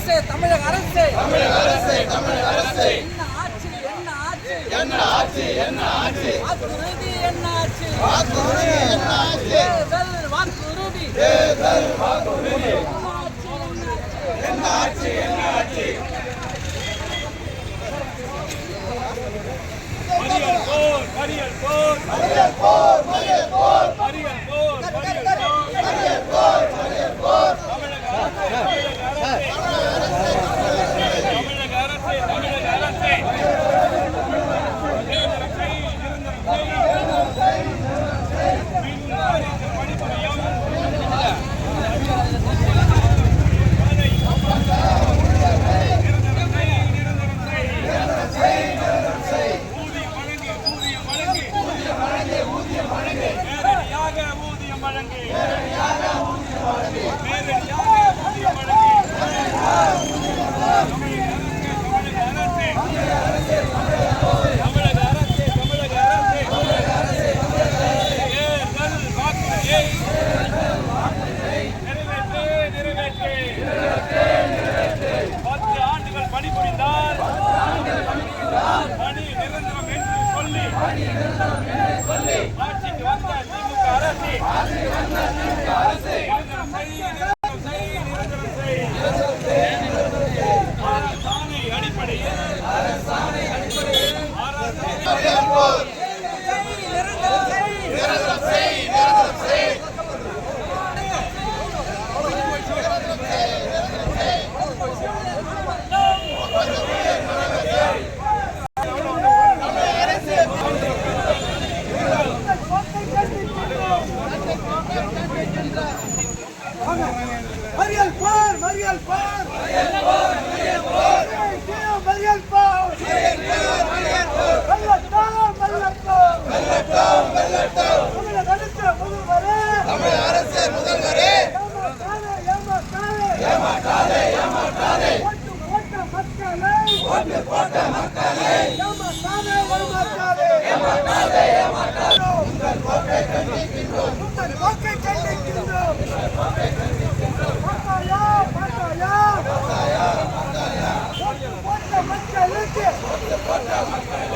அரசு தமிழக அரசு. தமிழக அரசு தமிழக அரசு. என்ன ஆட்சி என்ன ஆட்சி. என்ன ஆட்சி என்ன ஆட்சி. வாக்குறுதி என்ன ஆட்சி. வாக்குறுதி என்ன ஆட்சி. வாக்குறுதி. தேர்தல் வாக்குறுதி. என்ன ஆட்சி என்ன ஆட்சி. மறியல் போர் மறியல் போர். மறியல் போர். பணி நிரந்தரம் என்று சொல்லி ஆட்சிக்கு வந்த திமுக அரசு மறியல் போர் மறியல் போர். மறியல் போர் மறியல் போர். மறியல் போர் வெள்ளட்டம் வெள்ளட்டம் வெள்ளட்டம் வெள்ளட்டம் தமிழக அரசு முதல்வரே. தமிழக அரசு முதல்வரே ஏமாற்றாதே ஏமாற்றாதே. ஏமாற்றாதே ஓட்டு போட்ட மக்களை. ஓட்டு போட்ட மக்களை ஏமாற்றாதே ஏமாற்றாதே ஏமாற்றாதே.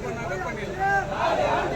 பண்ணாங்க